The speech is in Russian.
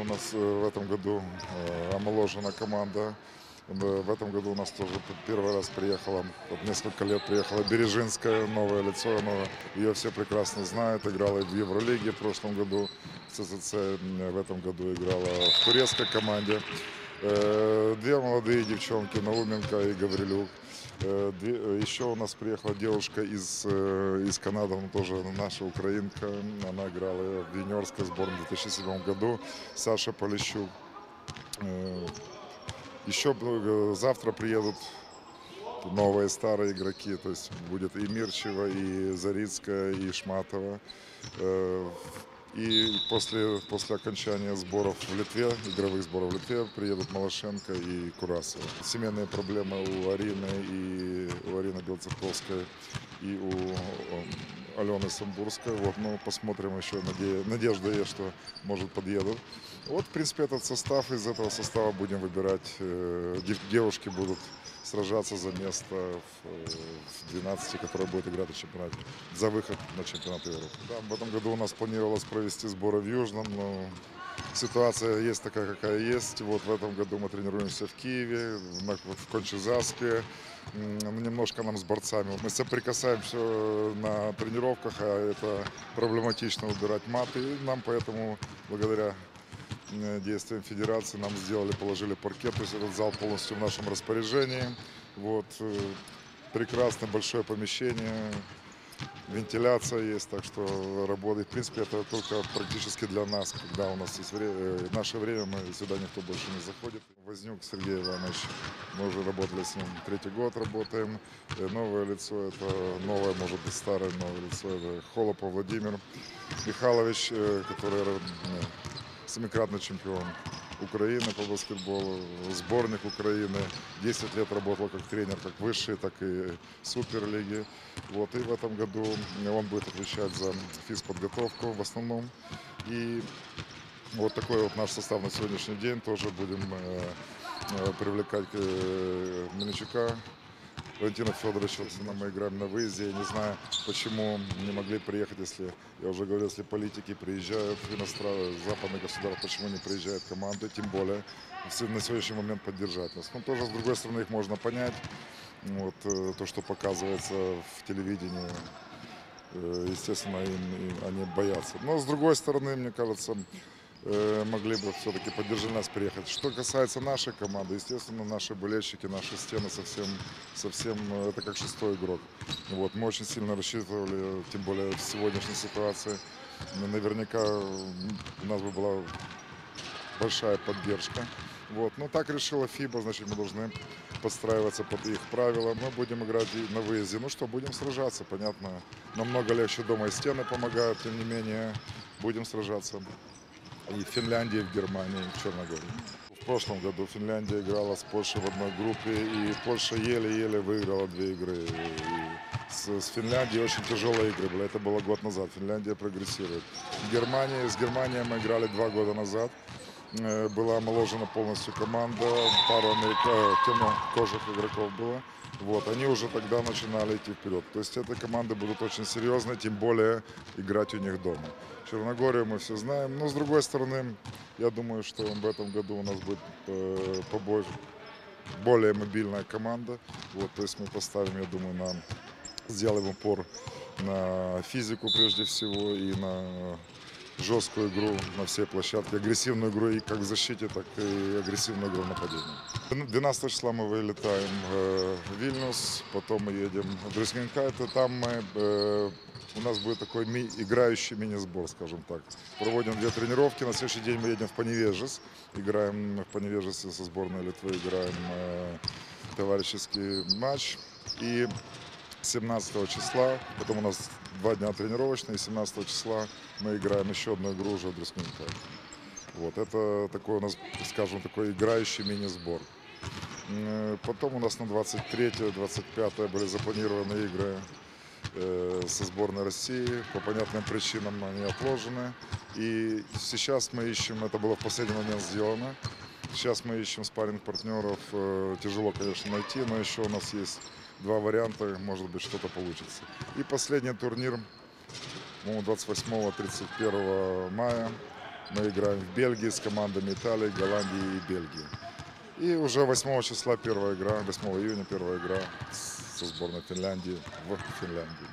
у нас э, в этом году э, омоложена команда. Э, В этом году у нас тоже первый раз приехала, вот несколько лет приехала Бережинская, новое лицо, оно, ее все прекрасно знают, играла в Евролиге в прошлом году, в м, в этом году играла в турецкой команде. Две молодые девчонки, Науменко и Гаврилюк. Э, э, Еще у нас приехала девушка из, э, из Канады, она тоже наша украинка. Она играла в юниорской сборной в 2007 году. Саша Полищук. Еще завтра приедут новые старые игроки. То есть будет и Мирчева, и Зарицкая, и Шматова. И после, после окончания сборов в Литве, игровых сборов в Литве, приедут Малашенко и Курасова. Семейные проблемы у Арины и у Арины Белцерковской и у э, Алены Самбурской. Вот, ну, посмотрим еще. Наде- Надежда есть, что, может, подъедут. Вот, в принципе, этот состав. Из этого состава будем выбирать. э, дев- Девушки будут сражаться за место в, э, в 12, которое будет играть в чемпионате, за выход на чемпионат Европы. Да, в этом году у нас планировалось провести сборы в Южном, но ситуация есть такая, какая есть. Вот в этом году мы тренируемся в Киеве, в ну, Немножко нам с борцами. Мы соприкасаемся на тренировках, а это проблематично выбирать маты. Нам поэтому, благодаря э, действиям федерации нам сделали, положили паркет, то есть этот зал полностью в нашем распоряжении. Вот, э, прекрасное большое помещение, вентиляция есть, так что работает. В принципе, это только практически для нас, когда у нас есть время, наше время, мы сюда никто больше не заходит. Вознюк Сергей Иванович, мы уже работали с ним, третий год работаем. Э, Новое лицо, это новое, может быть, старое новое лицо, это Холопов Владимир Михайлович, э, который э, семикратный чемпион Украины по баскетболу, сборник Украины. 10 лет работал как тренер как высшей, так и суперлиги. Вот, и в этом году он будет отвечать за физподготовку в основном. И вот такой вот наш состав на сегодняшний день. Тоже будем э, э, привлекать э, Мельничука, Валентина Федоровича. Если мы играем на выезде, я не знаю, почему не могли приехать, если, я уже говорил, если политики приезжают иностранные, западные государства, почему не приезжают команды, тем более на сегодняшний момент поддержать нас. Но тоже, с другой стороны, их можно понять. Вот, э, то, что показывается в телевидении, э, естественно, им, им- они боятся. Но, с другой стороны, мне кажется, могли бы все-таки поддержать нас приехать. Что касается нашей команды, естественно, наши болельщики, наши стены совсем, совсем э, это как шестой игрок. Вот, мы очень сильно рассчитывали, тем более в сегодняшней ситуации. Наверняка у нас бы была большая поддержка. Вот. Но так решила ФИБА, значит, мы должны подстраиваться под их правила. Мы будем играть на выезде. Ну что, будем сражаться, понятно. Намного легче дома и стены помогают, тем не менее, будем сражаться. И Финляндии, в Германии, в Черногории. В прошлом году Финляндия играла с Польшей в одной группе, и Польша еле-еле выиграла две игры. И с, с Финляндией очень тяжелые игры были. Это было год назад. Финляндия прогрессирует. В Германии, с Германией мы играли два года назад. Э, Была омоложена полностью команда, пару америка... темнокожих игроков было. Вот, они уже тогда начинали идти вперед. То есть эти команды будут очень серьезные, тем более играть у них дома. Черногорию мы все знаем, но с другой стороны, я думаю, что в этом году у нас будет э, побольше, более мобильная команда. Вот, то есть мы поставим, я думаю, на сделаем упор на физику прежде всего и на жесткую игру на всей площадке, агрессивную игру и как в защите, так и агрессивную игру в нападении. 12 числа мы вылетаем э, в Вильнюс, потом мы едем в Дрюскинкайт, и там мы, э, у нас будет такой ми- играющий мини-сбор, скажем так. Проводим две тренировки, на следующий день мы едем в Поневежес, играем в Поневежесе со сборной Литвы, играем э, товарищеский матч. И 17 числа, потом у нас два дня тренировочные, 17 числа мы играем еще одну игру уже в Дресминка. Вот, это такой у нас, скажем, такой играющий мини-сбор. Потом у нас на 23-25 были запланированы игры э, со сборной России. По понятным причинам они отложены. И сейчас мы ищем, это было в последний момент сделано, сейчас мы ищем спарринг партнеров. Э, Тяжело, конечно, найти, но еще у нас есть два варианта, может быть, что-то получится. И последний турнир, по-моему, 28-31 мая Мы играем в Бельгии с командами Италии, Голландии и Бельгии. И уже 8 числа первая игра, 8 июня первая игра со сборной Финляндии в Финляндии.